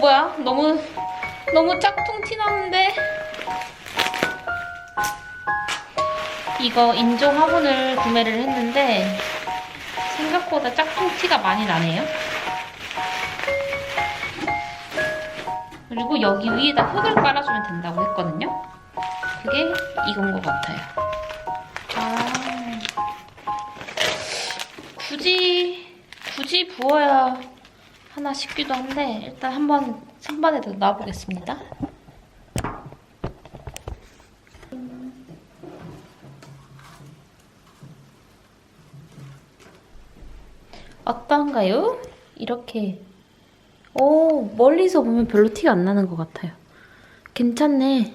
뭐야? 너무 너무 짝퉁 티 나는데. 이거 인조 화분을 구매를 했는데 생각보다 짝퉁 티가 많이 나네요. 그리고 여기 위에다 흙을 깔아주면 된다고 했거든요. 그게 이건 것 같아요. 아, 굳이 굳이 부어야 하나 싶기도 한데 일단 한번 선반에 더 놔보겠습니다. 어떤가요? 이렇게 오 멀리서 보면 별로 티가 안 나는 것 같아요. 괜찮네.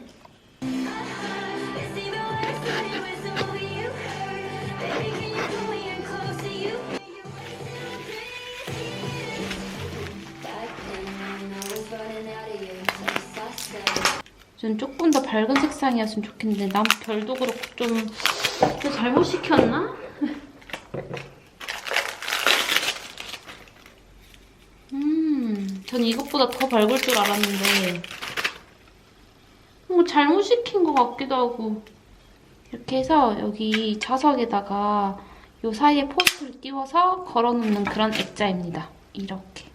전 조금 더 밝은 색상이었으면 좋겠는데 난 별도 그렇고 좀, 좀 잘못 시켰나? 음, 전 이것보다 더 밝을 줄 알았는데 뭐 잘못 시킨 것 같기도 하고 이렇게 해서 여기 자석에다가 요 사이에 포스트를 띄워서 걸어놓는 그런 액자입니다. 이렇게.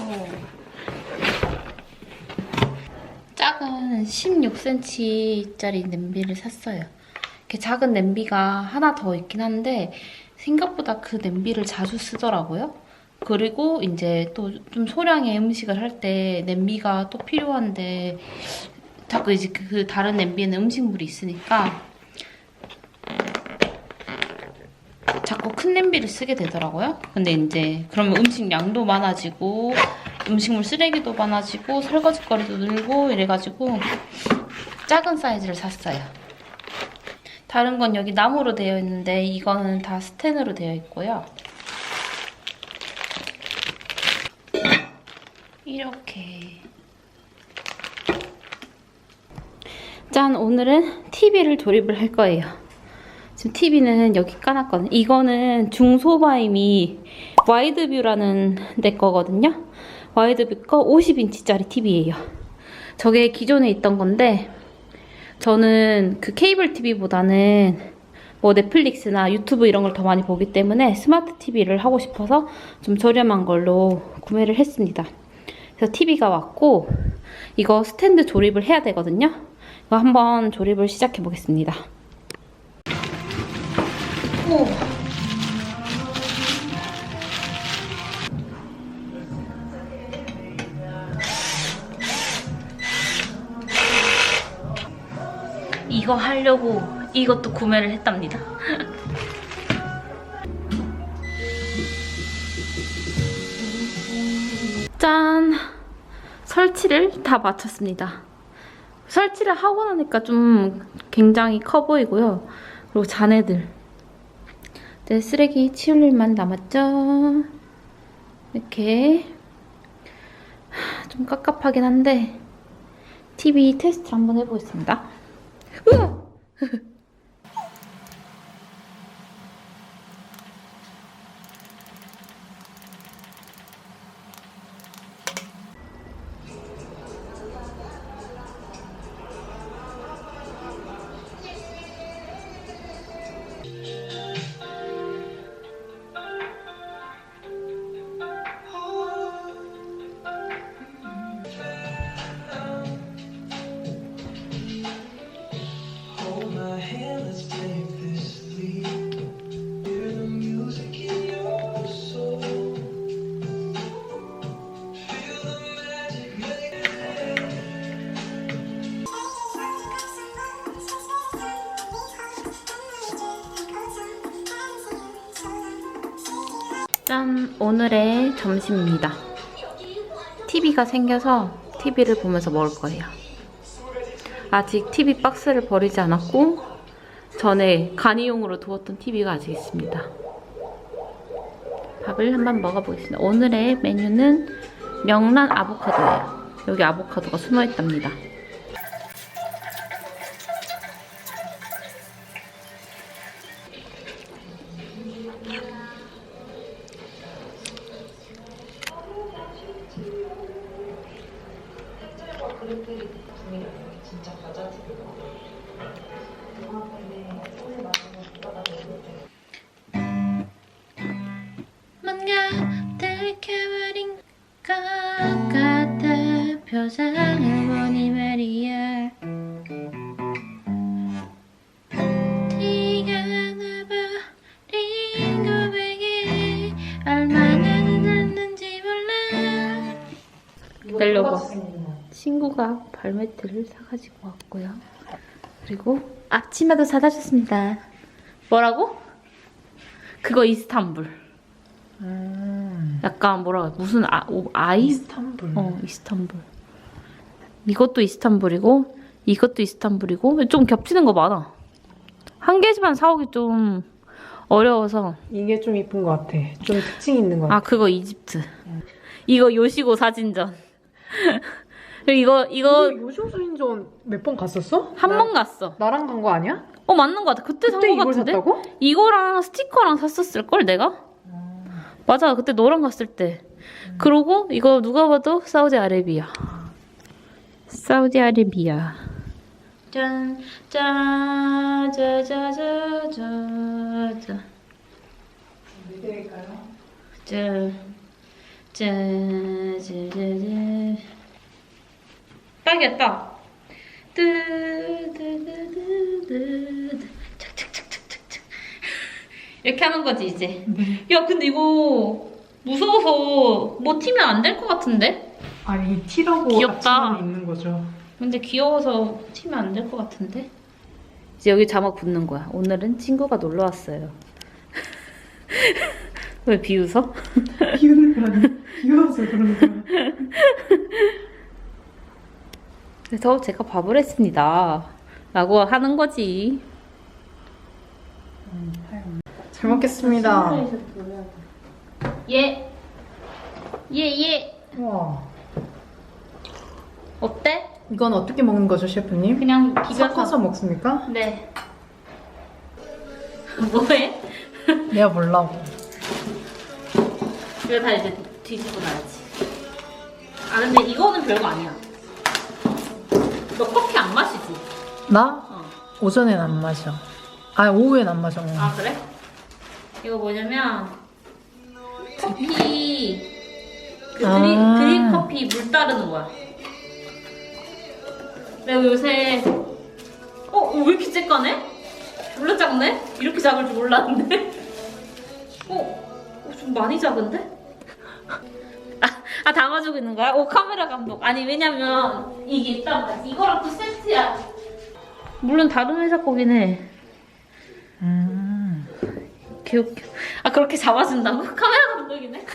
오. 작은 16cm짜리 냄비를 샀어요. 이렇게 작은 냄비가 하나 더 있긴 한데 생각보다 그 냄비를 자주 쓰더라고요. 그리고 이제 또 좀 소량의 음식을 할 때 냄비가 또 필요한데 자꾸 이제 그 다른 냄비에는 음식물이 있으니까 자꾸 큰 냄비를 쓰게 되더라고요. 근데 이제 그러면 음식 양도 많아지고 음식물 쓰레기도 많아지고 설거지거리도 늘고 이래가지고 작은 사이즈를 샀어요. 다른 건 여기 나무로 되어 있는데 이거는 다 스텐으로 되어 있고요. 이렇게 짠 오늘은 TV를 조립을 할 거예요. 지금 TV는 여기 까놨거든요. 이거는 중소바임이 와이드뷰라는 내 거거든요. 와이드뷰 거 50인치짜리 TV예요. 저게 기존에 있던 건데 저는 그 케이블 TV보다는 뭐 넷플릭스나 유튜브 이런 걸 더 많이 보기 때문에 스마트 TV를 하고 싶어서 좀 저렴한 걸로 구매를 했습니다. 그래서 TV가 왔고 이거 스탠드 조립을 해야 되거든요. 이거 한번 조립을 시작해 보겠습니다. 오. 이거 하려고 이것도 구매를 했답니다. 짠! 설치를 다 마쳤습니다. 설치를 하고 나니까 좀 굉장히 커 보이고요. 그리고 자네들. 이제 쓰레기 치울 일만 남았죠? 이렇게 좀 깝깝하긴 한데 TV 테스트를 한번 해보겠습니다. 오늘의 점심입니다. TV가 생겨서 TV를 보면서 먹을 거예요. 아직 TV 박스를 버리지 않았고 전에 간이용으로 두었던 TV가 아직 있습니다. 밥을 한번 먹어보겠습니다. 오늘의 메뉴는 명란 아보카도예요. 여기 아보카도가 숨어 있답니다. 표정을 보니 말이야. 티가 나버린 고백에 얼마나 늦었는지 몰라. 기다려봐. 친구가 발매트를 사가지고 왔고요. 그리고 앞치마도 사다 줬습니다. 뭐라고? 그거 이스탄불. 약간 뭐라 무슨 아, 오, 아이? 이스탄불. 어 이스탄불 이것도 이스탄불이고 이것도 이스탄불이고 좀 겹치는 거 많아 한 개만 사오기 좀 어려워서 이게 좀 이쁜 것 같아. 좀 특징 있는 것 같아. 아 그거 이집트 이거 요시고 사진전 이거 이거 너 요쇼수인전 몇 번 갔었어? 한 나- 번 갔어 나랑 간 거 아니야? 어 맞는 거 같아 그때 산 그때 거 이걸 같은데 샀다고? 이거랑 스티커랑 샀었을 걸 내가? 맞아 그때 너랑 갔을 때 그러고 이거 누가 봐도 사우디아레비아 사우디아레비아. 짠, 짠, 짜자자자자 짠, 짠, 짜자자 딱이야 딱 뜨뜨뜨뜨뜨 착착착착착착. 이렇게 하는 거지 이제. 야 근데 이거 무서워서 뭐 튀면 안 될 것 같은데? 아, 이 티라고 귀엽다. 있는 거죠. 근데 귀여워서 튀면 안 될 것 같은데? 이제 여기 자막 붙는 거야. 오늘은 친구가 놀러 왔어요. 왜 비웃어? 비우는 거 아니야? 귀여워서 그러는 거야. 그래서 제가 밥을 했습니다. 라고 하는 거지. 잘 먹겠습니다. 예. 예, 예. 와. 어때? 이건 어떻게 먹는 거죠, 셰프님? 그냥 비벼서. 섞어서 먹습니까? 네. 뭐해? 내가 몰라고. 이거 다 이제 뒤집어 놔야지. 아, 근데 이거는 별거 아니야. 너 커피 안 마시지? 나 어. 오전엔 안 마셔. 아, 오후엔 안 마셔. 아, 그래? 이거 뭐냐면, 커피, 그 드립, 아. 드립 커피 물 따르는 거야. 내가 요새, 어, 어, 왜 이렇게 쬐까네? 졸라 작네? 이렇게 작을 줄 몰랐는데? 어, 어, 좀 많이 작은데? 아, 아, 담아주고 있는 거야? 오, 카메라 감독. 아니, 왜냐면, 이게 있단 말이야. 이거랑 또 세트야. 물론 다른 회사 거긴 해. 음. 개웃겨. 아, 그렇게 잡아준다고? 카메라 감독이네?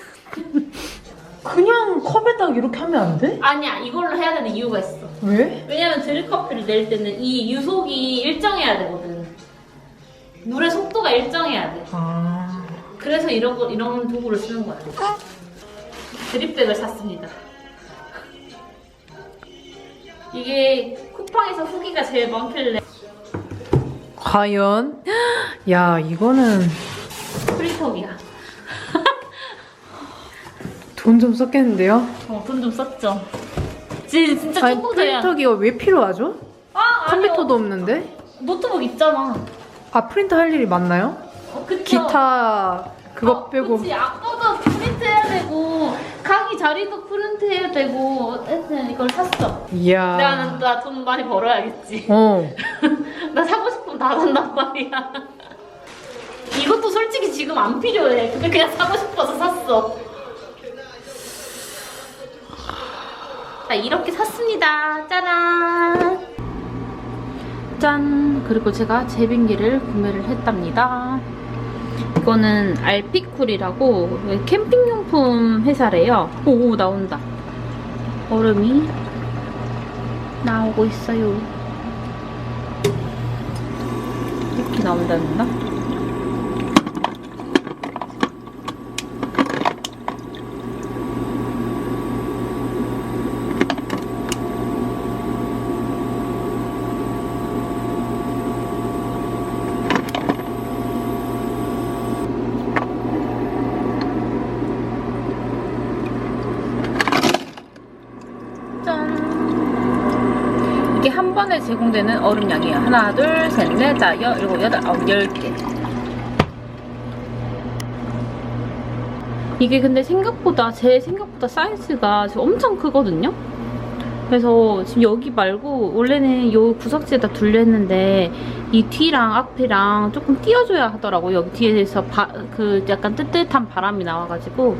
그냥 컵에다가 이렇게 하면 안 돼? 아니야, 이걸로 해야 되는 이유가 있어. 왜? 왜냐면 드립커피를 낼 때는 이 유속이 일정해야 되거든. 물의 속도가 일정해야 돼. 아. 그래서 이런 거, 이런 도구를 쓰는 거야. 드립백을 샀습니다. 이게 쿠팡에서 후기가 제일 많길래 과연? 야, 이거는 프리턱이야. 돈 좀 썼겠는데요? 어, 돈 좀 썼죠. 진- 진짜 아니, 초보자야. 프린터기가 왜 필요하죠? 아, 아니요. 컴퓨터도 없는데? 노트북 있잖아. 아, 프린터 할 일이 많나요? 어, 그쵸? 기타 그거 어, 빼고 그치 악보도 프린트 해야 되고 강의 자리도 프린트 해야 되고 하여튼 이걸 샀어 이야 나는 나 돈 많이 벌어야겠지 어 나 사고 싶으면 다 산단 말이야 이것도 솔직히 지금 안 필요해 근데 그냥 사고 싶어서 샀어 자 이렇게 샀습니다 짜란 짠 그리고 제가 제빙기를 구매를 했답니다 이거는 알피쿨이라고 캠핑용품 회사래요. 오, 나온다. 얼음이 나오고 있어요. 이렇게 나온다는가? 짠. 번에 제공되는 얼음량이에요. 하나, 둘, 셋, 넷, 다, 여, 일곱, 여덟, 아홉, 열 개. 이게 근데 생각보다 제 생각보다 사이즈가 엄청 크거든요. 그래서 지금 여기 말고 원래는 요 구석지에다 둘려 했는데 이 뒤랑 앞이랑 조금 띄워줘야 하더라고. 여기 뒤에서 바, 그 약간 뜨뜻한 바람이 나와가지고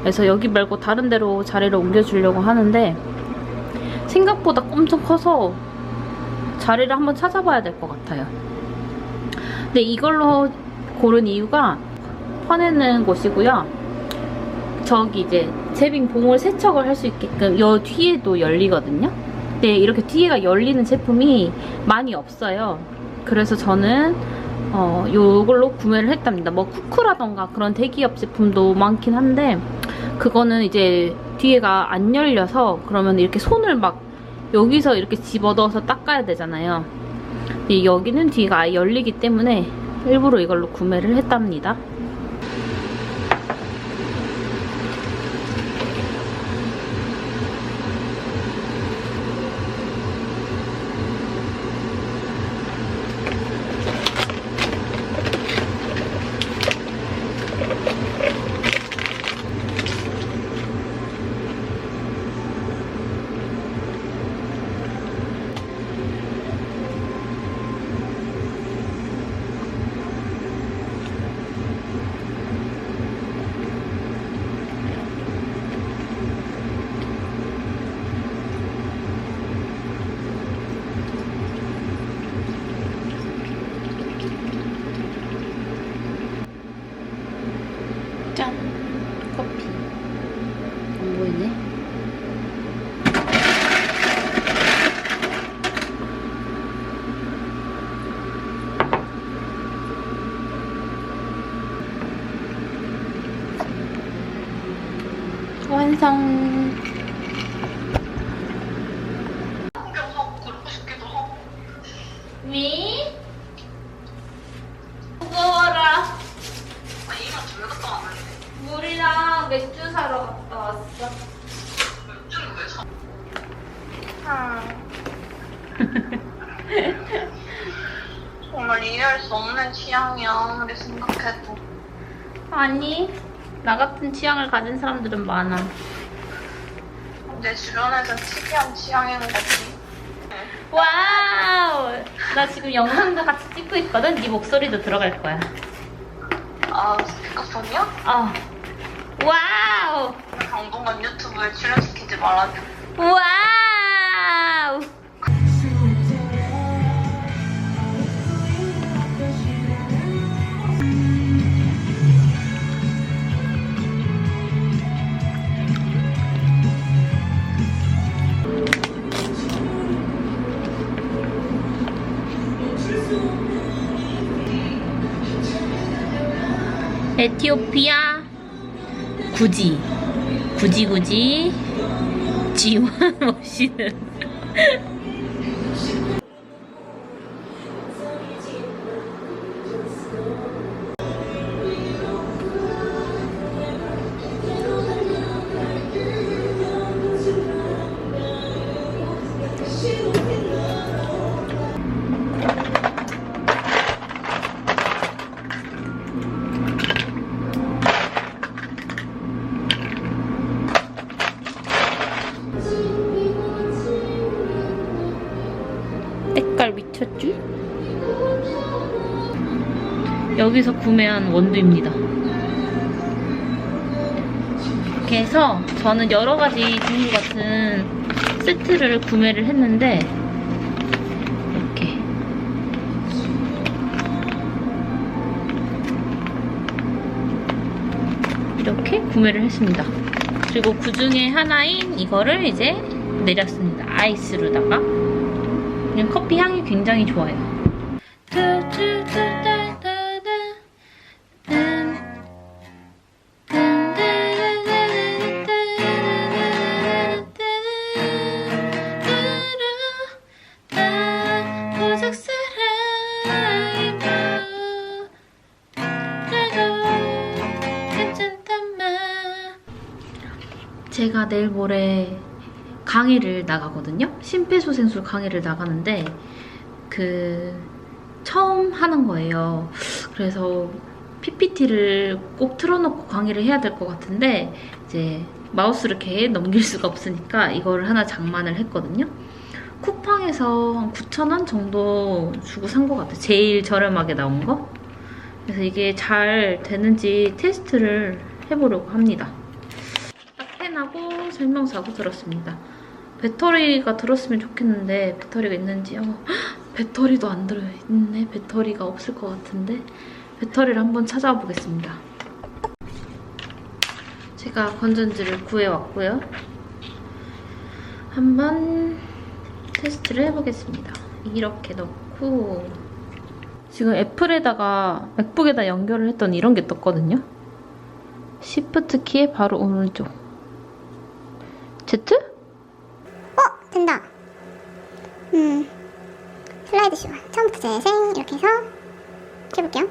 그래서 여기 말고 다른 데로 자리를 옮겨주려고 하는데 생각보다 엄청 커서 자리를 한번 찾아봐야 될 것 같아요. 근데 이걸로 고른 이유가 퍼내는 곳이고요. 저기 이제 제빙 봉을 세척을 할 수 있게끔 여 뒤에도 열리거든요. 근데 이렇게 뒤에가 열리는 제품이 많이 없어요. 그래서 저는 어, 요걸로 구매를 했답니다. 뭐 쿠쿠라던가 그런 대기업 제품도 많긴 한데 그거는 이제 뒤에가 안 열려서 그러면 이렇게 손을 막 여기서 이렇게 집어넣어서 닦아야 되잖아요. 여기는 뒤가 아예 열리기 때문에 일부러 이걸로 구매를 했답니다. 짠! 커피. 안 보이네? 완성! 미? 무거워라. 물이랑 맥주 사러 갔다 왔어. 정말 이해할 수 없는 취향이야 아무리 생각해도 아니, 나 같은 취향을 가진 사람들은 많아. 내 주변에서 특이한 취향인 거지 와우! 나 지금 영상도 같이 찍고 있거든? 네 목소리도 들어갈 거야. 아 스피커폰이야? 어. 와우! 당분간 유튜브에 출연시키지 말아줘 와우! 에티오피아 굳이 굳이 굳이 지원 없이는 여기서 구매한 원두입니다. 이렇게 해서 저는 여러 가지 종류 같은 세트를 구매를 했는데 이렇게 이렇게 구매를 했습니다. 그리고 그 중에 하나인 이거를 이제 내렸습니다. 아이스로다가 커피 향이 굉장히 좋아요. 내일 모레 강의를 나가거든요. 심폐소생술 강의를 나가는데 그 처음 하는 거예요. 그래서 PPT를 꼭 틀어놓고 강의를 해야 될 것 같은데 이제 마우스를 이렇게 넘길 수가 없으니까 이거를 하나 장만을 했거든요. 쿠팡에서 한 9,000원 정도 주고 산 것 같아요. 제일 저렴하게 나온 거. 그래서 이게 잘 되는지 테스트를 해보려고 합니다. 딱 펜하고 설명서하고 들었습니다. 배터리가 들었으면 좋겠는데 배터리가 있는지 어, 헉, 배터리도 안 들어있네. 배터리가 없을 것 같은데 배터리를 한번 찾아보겠습니다. 제가 건전지를 구해왔고요. 한번 테스트를 해보겠습니다. 이렇게 넣고 지금 애플에다가 맥북에다 연결을 했더니 이런 게 떴거든요. 시프트 키에 바로 오른쪽. Z? 어, 된다. 음, 슬라이드 슈 처음부터 재생 이렇게 해서 해볼게요.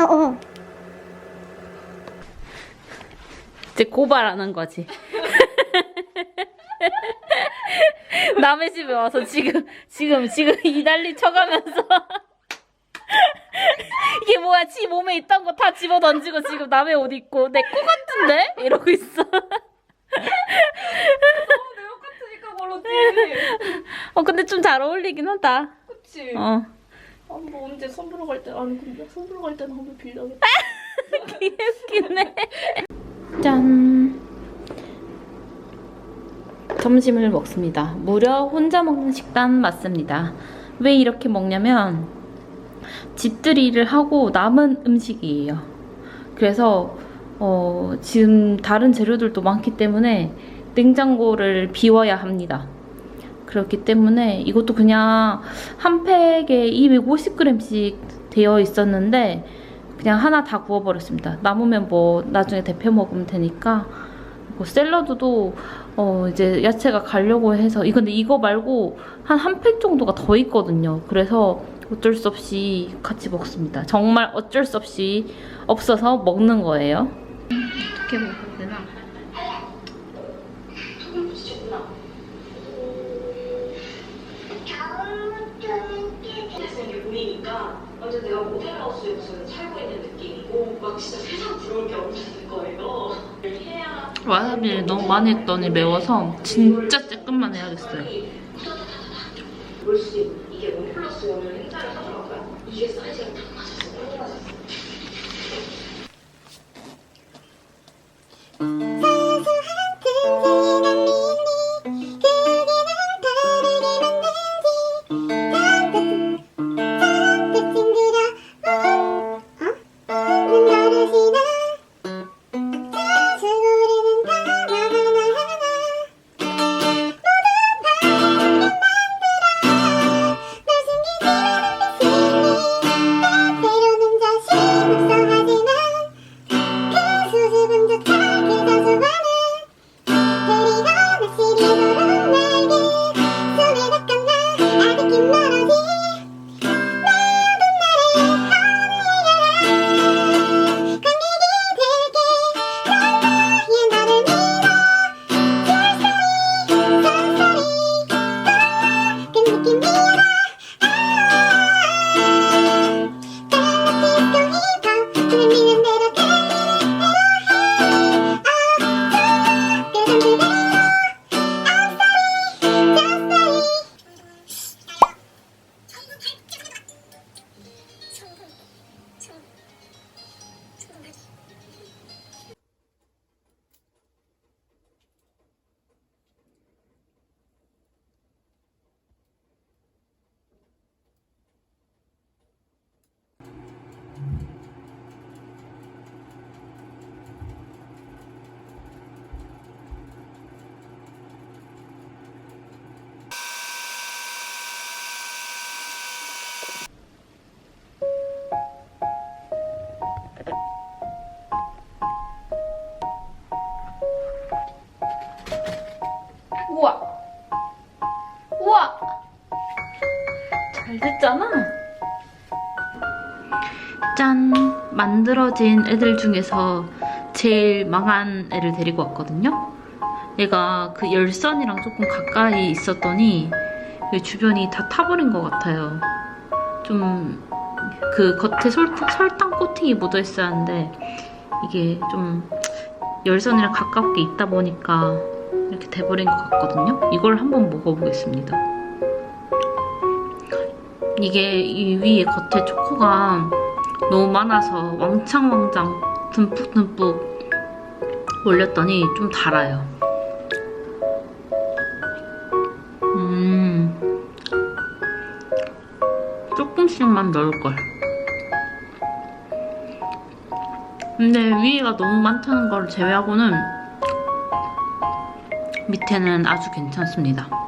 어, 어. 이제 고발하는 거지. 남의 집에 와서 지금 지금 지금 이 난리 쳐가면서 이게 뭐야? 지 몸에 있던 거 다 집어 던지고 지금 남의 옷 입고 내 코 같은데 이러고 있어. 같으니까 그러지. 어 근데 좀 잘 어울리긴 하다. 그치. 어. 아, 뭐 언제 선보러 갈 때, 아니, 근데 선보러 갈 때는 한번 빌려야겠다. 짠. 점심을 먹습니다. 무려 혼자 먹는 식단 맞습니다. 왜 이렇게 먹냐면 집들이 일을 하고 남은 음식이에요. 그래서 어, 지금 다른 재료들도 많기 때문에 냉장고를 비워야 합니다. 그렇기 때문에 이것도 그냥 한 팩에 250g씩 되어 있었는데 그냥 하나 다 구워버렸습니다. 남으면 뭐 나중에 데펴 먹으면 되니까. 뭐 샐러드도 어 이제 야채가 가려고 해서 이 근데 이거 말고 한 한 팩 정도가 더 있거든요. 그래서 어쩔 수 없이 같이 먹습니다. 정말 어쩔 수 없이 없어서 먹는 거예요. 어떻게 먹어 와사비를 너무 많이 했더니 매워서 진짜 조금만 해야겠어요. 만들어진 애들 중에서 제일 망한 애를 데리고 왔거든요? 얘가 그 열선이랑 조금 가까이 있었더니 이 주변이 다 타버린 것 같아요. 좀 그 겉에 설탕, 설탕 코팅이 묻어 있어야 하는데 이게 좀 열선이랑 가깝게 있다 보니까 이렇게 돼버린 것 같거든요. 이걸 한번 먹어보겠습니다. 이게 이 위에 겉에 초코가 너무 많아서 왕창왕창 듬뿍듬뿍 올렸더니 좀 달아요. 음, 조금씩만 넣을걸. 근데 위에가 너무 많다는 걸 제외하고는 밑에는 아주 괜찮습니다.